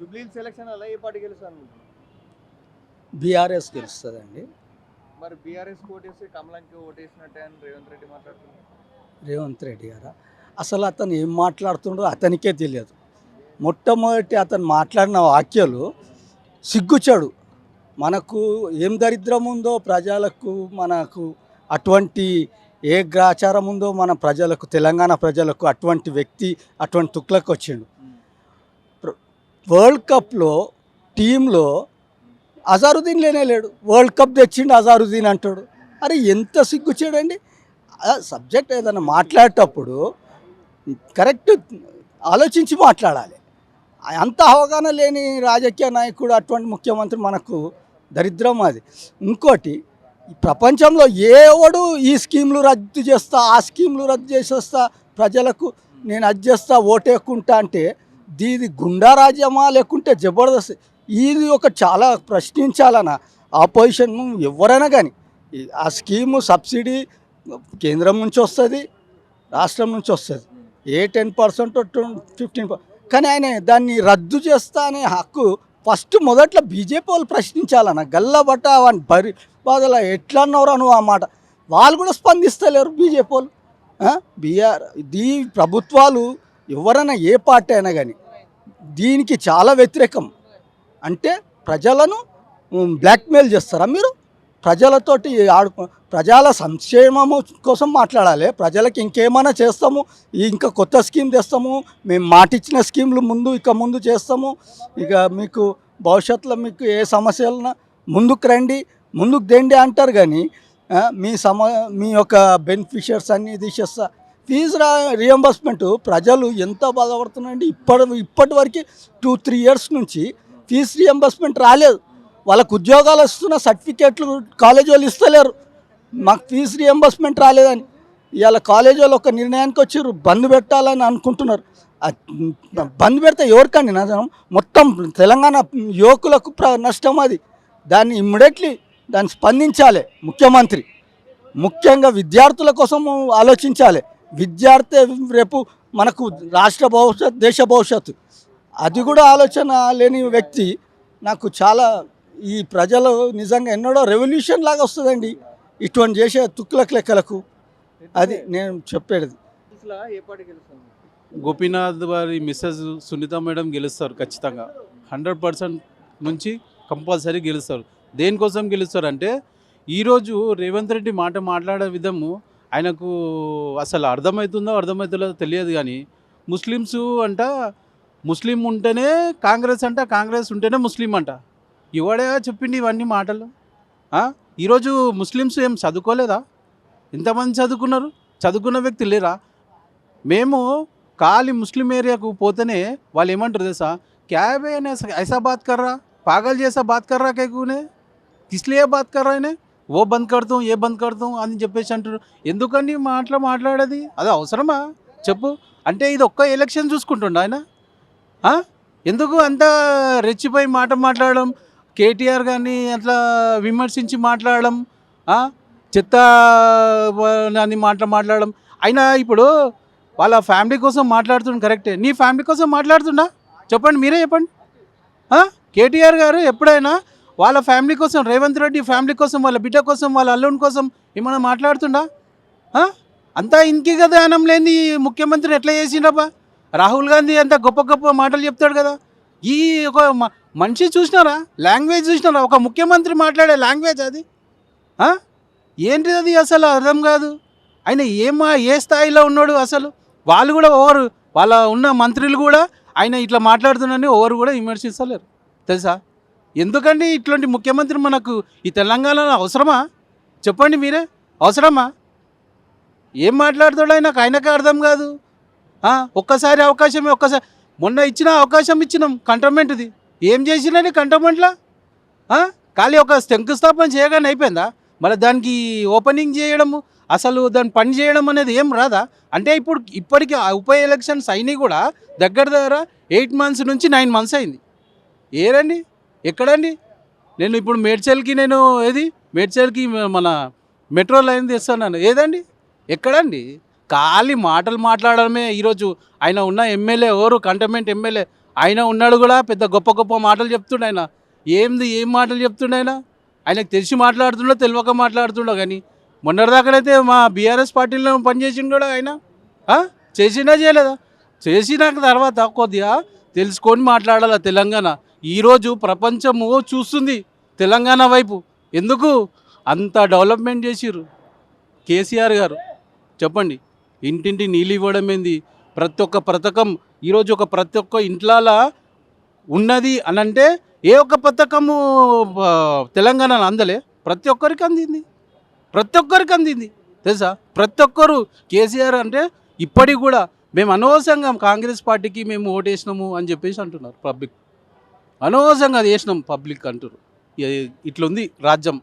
Jubilee selection అలా ఏ party గెలుస్తారు అనుకుంటున్నారు? బీఆర్ఎస్ గెలుస్తుందండి. మరి బీఆర్ఎస్ ఓటేసి కమలంకి ఓటేసినట్టే అని రేవంత్ రెడ్డి మాట్లాడుతున్నారు. రేవంత్ రెడ్డి గారు? అసలు అతను ఏం మాట్లాడుతుండో అతనికే తెలియదు. మొట్టమొదటి అతను మాట్లాడిన వాక్యాలు సిగ్గుచాడు. మనకు ఏం దరిద్రం ఉందో ప్రజలకు మనకు అటువంటి ఏ గ్రాచారం ఉందో మన ప్రజలకు తెలంగాణ ప్రజలకు అటువంటి వ్యక్తి అటువంటి తుక్లకు వచ్చిండు. వరల్డ్ కప్లో టీంలో అజారుద్దీన్ లేనే లేడు. వరల్డ్ కప్ తెచ్చిండు అజారుద్దీన్ అంటాడు. అరే ఎంత సిగ్గుచ్చాడండి సబ్జెక్ట్ ఏదైనా మాట్లాడేటప్పుడు కరెక్ట్ ఆలోచించి మాట్లాడాలి. అంత అవగాహన లేని రాజకీయ నాయకుడు అటువంటి ముఖ్యమంత్రి మనకు దరిద్రం అది. ఇంకోటి ప్రపంచంలో ఏవడు ఈ స్కీమ్లు రద్దు చేస్తా ఆ స్కీమ్లు రద్దు చేసేస్తా ప్రజలకు నేను అది చేస్తా ఓటేకుంటా అంటే దీది గుండా రాజ్యమా లేకుంటే జబర్దస్త్? ఇది ఒక చాలా ప్రశ్నించాలన్న ఆపోజిషన్ ఎవరైనా కానీ ఆ స్కీము సబ్సిడీ కేంద్రం నుంచి వస్తుంది రాష్ట్రం నుంచి వస్తుంది. ఏ టెన్ పర్సెంట్ ఫిఫ్టీన్ కానీ ఆయన దాన్ని రద్దు చేస్తా అనే హక్కు ఫస్ట్ మొదట్లో బీజేపీ వాళ్ళు ప్రశ్నించాలన్న గల్లబట్ట వాని బరి బాధల ఎట్లా అన్నవరా నువ్వు ఆ మాట? వాళ్ళు కూడా స్పందిస్తలేరు బీజేపీ వాళ్ళు. బీఆర్ దీ ప్రభుత్వాలు ఎవరైనా ఏ పార్టీ అయినా కానీ దీనికి చాలా వ్యతిరేకం. అంటే ప్రజలను బ్లాక్మెయిల్ చేస్తారా మీరు? ప్రజలతోటి ఆడుకో ప్రజల సంక్షేమము కోసం మాట్లాడాలి. ప్రజలకు ఇంకేమైనా చేస్తాము. ఇంకా కొత్త స్కీమ్ తెస్తాము. మేము మాటిచ్చిన స్కీమ్లు ముందు ఇక ముందు చేస్తాము. ఇక మీకు భవిష్యత్తులో మీకు ఏ సమస్యలన ముందుకు రండి. ముందుకు దేండి అంటారు కానీ మీ సమ మీ యొక్క బెనిఫిషియర్స్ అన్నీ తీసేస్తా ఫీజు రా రియంబర్స్మెంట్ ప్రజలు ఎంత బాధపడుతున్నారండి? ఇప్పటి ఇప్పటి వరకు టూ త్రీ ఇయర్స్ నుంచి ఫీజు రియంబర్స్మెంట్ రాలేదు. వాళ్ళకు ఉద్యోగాలు వస్తున్న సర్టిఫికేట్లు కాలేజీ వాళ్ళు ఇస్తలేరు. మాకు ఫీజు రియంబర్స్మెంట్ రాలేదని. ఇవాళ కాలేజీ వాళ్ళు ఒక నిర్ణయానికి వచ్చారు బంద్ పెట్టాలని అనుకుంటున్నారు. బంద్ పెడితే ఎవరికండి నష్టం? మొత్తం తెలంగాణ యువకులకు ప్ర నష్టం అది. దాన్ని ఇమ్మీడియట్లీ దాన్ని స్పందించాలి ముఖ్యమంత్రి. ముఖ్యంగా విద్యార్థుల కోసం ఆలోచించాలి. విద్యార్థి రేపు మనకు రాష్ట్ర భవిష్యత్ దేశ భవిష్యత్తు. అది కూడా ఆలోచన లేని వ్యక్తి. నాకు చాలా ఈ ప్రజలు నిజంగా ఎన్నడో రెవల్యూషన్ లాగా వస్తుందండి. ఇటువంటి చేసే తుక్కులకు లెక్కలకు. అది నేను చెప్పేది. గోపీనాథ్ వారి మిస్సెస్ సునీత మేడం గెలుస్తారు ఖచ్చితంగా. హండ్రెడ్ పర్సెంట్ నుంచి కంపల్సరీ గెలుస్తారు. దేనికోసం గెలుస్తారు అంటే ఈరోజు రేవంత్ రెడ్డి మాట మాట్లాడే విధము ఆయనకు అసలు అర్థమవుతుందో అర్థమవుతుందో తెలియదు కానీ ముస్లిమ్స్ అంట ముస్లిం ఉంటేనే కాంగ్రెస్ అంట కాంగ్రెస్ ఉంటేనే ముస్లిం అంట. ఇవాడే చెప్పింది ఇవన్నీ మాటలు? ఈరోజు ముస్లిమ్స్ ఏం చదువుకోలేదా? ఎంతమంది చదువుకున్నారు? చదువుకున్న వ్యక్తి లేరా? మేము ఖాళీ ముస్లిం ఏరియాకు పోతేనే వాళ్ళు ఏమంటారు తెలుసా? క్యాబ్ ఐసా బాత్ కర్రా? పాగల్ చేసా బాత్ కర్రా కేకునే కిస్లియే బాత్ కర్రా ఇనే ఓ బంద్ కడతాం ఏ బంద్ కడతాం అని చెప్పేసి అంటారు ఎందుకని మాట్లా మాట్లాడేది? అది అవసరమా? చెప్పు. అంటే ఇది ఒక్క ఎలక్షన్ చూసుకుంటుండ ఆయన? ఎందుకు అంత రెచ్చిపోయి మాట మాట్లాడడం? కేటీఆర్ గారిని అట్లా విమర్శించి మాట్లాడడం? చెత్త అని మాట మాట్లాడడం? అయినా ఇప్పుడు వాళ్ళ ఫ్యామిలీ కోసం మాట్లాడుతుండ కరెక్టే. నీ ఫ్యామిలీ కోసం మాట్లాడుతుండా? చెప్పండి మీరే చెప్పండి. కేటీఆర్ గారు ఎప్పుడైనా వాళ్ళ ఫ్యామిలీ కోసం రేవంత్ రెడ్డి ఫ్యామిలీ కోసం వాళ్ళ బిడ్డ కోసం వాళ్ళ అల్లుని కోసం ఏమైనా మాట్లాడుతుండా? అంతా ఇంకే కదా అనం లేని ముఖ్యమంత్రి ఎట్లా చేసిండబ్బా రాహుల్ గాంధీ అంత గొప్ప గొప్ప మాటలు చెప్తాడు కదా. ఈ ఒక మ- మనిషి చూసినారా? లాంగ్వేజ్ చూసినారా? ఒక ముఖ్యమంత్రి మాట్లాడే లాంగ్వేజ్ అది. ఏంటిది అది అసలు? అర్థం కాదు. ఆయన ఏమా ఏ స్థాయిలో ఉన్నాడు అసలు? వాళ్ళు కూడా ఓవరు వాళ్ళ ఉన్న మంత్రులు కూడా ఆయన ఇట్లా మాట్లాడుతున్నారని ఓవరు కూడా విమర్శిస్తలేరు. తెలుసా? ఎందుకండి ఇట్లాంటి ముఖ్యమంత్రి మనకు ఈ తెలంగాణలో అవసరమా? చెప్పండి మీరే. అవసరమా? ఏం మాట్లాడుతాడో ఆయనకు? ఆయనకే అర్థం కాదు. ఒక్కసారి అవకాశం ఒక్కసారి. మొన్న ఇచ్చిన అవకాశం ఇచ్చినాం కంటోన్మెంట్ది. ఏం చేసినని కంటోన్మెంట్లో? ఖాళీ ఒక శంకుస్థాపన చేయగానే అయిపోయిందా? మళ్ళీ దానికి ఓపెనింగ్ చేయడము అసలు దాన్ని పని చేయడం అనేది ఏం రాదా? అంటే ఇప్పుడు ఇప్పటికీ ఆ ఉప ఎలక్షన్స్ అయినాయి కూడా దగ్గర దగ్గర ఎయిట్ మంత్స్ నుంచి నైన్ మంత్స్ అయింది. ఏరండి? ఎక్కడండి? నేను ఇప్పుడు మేడ్చల్కి నేను ఏది? మేడ్చల్కి మన మెట్రో లైన్ తెస్తున్నాను ఏదండి? ఎక్కడండి? ఖాళీ మాటలు మాట్లాడడమే ఈరోజు. ఆయన ఉన్న ఎమ్మెల్యే ఎవరు? Cantonment MLA. ఆయన ఉన్నాడు కూడా పెద్ద గొప్ప గొప్ప మాటలు చెప్తుండ ఆయన. ఏంది? ఏం మాటలు చెప్తుండే ఆయన? ఆయనకు తెలిసి మాట్లాడుతుండో తెలియక మాట్లాడుతుండో కానీ మొన్నటిదాకానైతే మా బీఆర్ఎస్ పార్టీలో పనిచేసిండు కూడా ఆయన. చేసినా చేయలేదా? చేసినాక తర్వాత కొద్దిగా తెలుసుకొని మాట్లాడాలి తెలంగాణ? ఈరోజు ప్రపంచము చూస్తుంది తెలంగాణ వైపు. ఎందుకు? అంత డెవలప్మెంట్ చేసిర్రు కేసీఆర్ గారు. చెప్పండి ఇంటింటి నీళ్ళు ఇవ్వడం ఏంది? ప్రతి ఒక్క పథకం ఈరోజు ఒక ప్రతి ఒక్క ఇంట్లాల ఉన్నది అని అంటే ఏ ఒక్క పథకము ఆ, తెలంగాణలో అందలే? ప్రతి ఒక్కరికి అందింది. ప్రతి ఒక్కరికి అందింది. తెలుసా? ప్రతి ఒక్కరు కేసీఆర్ అంటే ఇప్పటికి కూడా మేము అనవసరంగా కాంగ్రెస్ పార్టీకి మేము ఓటేసినాము అని చెప్పేసి అంటున్నారు పబ్లిక్. అనవసరంగా అది వేసినాం పబ్లిక్ అంటారు ఇట్లుంది రాజ్యం.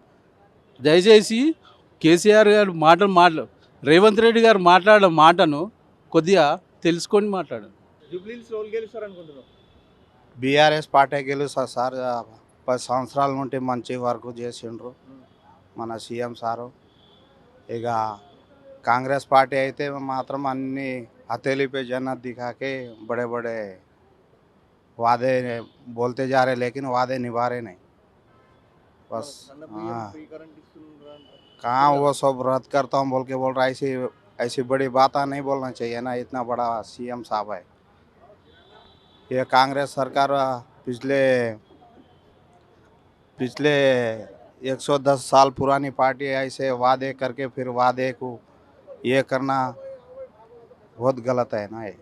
దయచేసి కేసీఆర్ గారు మాటలు మాట్లా రేవంత్ రెడ్డి గారు మాట్లాడిన మాటను కొద్దిగా తెలుసుకొని మాట్లాడండి. అనుకుంటున్నాం బీఆర్ఎస్ పార్టీ గెలుస్తా సార్ పది సంవత్సరాల నుండి మంచి వర్క్ చేసిండ్రు మన సీఎం సారు. ఇక కాంగ్రెస్ పార్టీ అయితే మాత్రం అన్ని हथेली पे जन्नत दिखा के बड़े बड़े वादे बोलते जा रहे लेकिन वादे निभा रहे नहीं। बस हाँ। कहाँ वो सब रद्द करता हूँ बोल के बोल रहा ऐसी ऐसी बड़ी बात नहीं बोलना चाहिए ना इतना बड़ा सीएम साहब है। ये कांग्रेस सरकार पिछले पिछले 110 साल पुरानी पार्टी ऐसे वादे करके फिर वादे को ये करना बहुत गलत है ना ये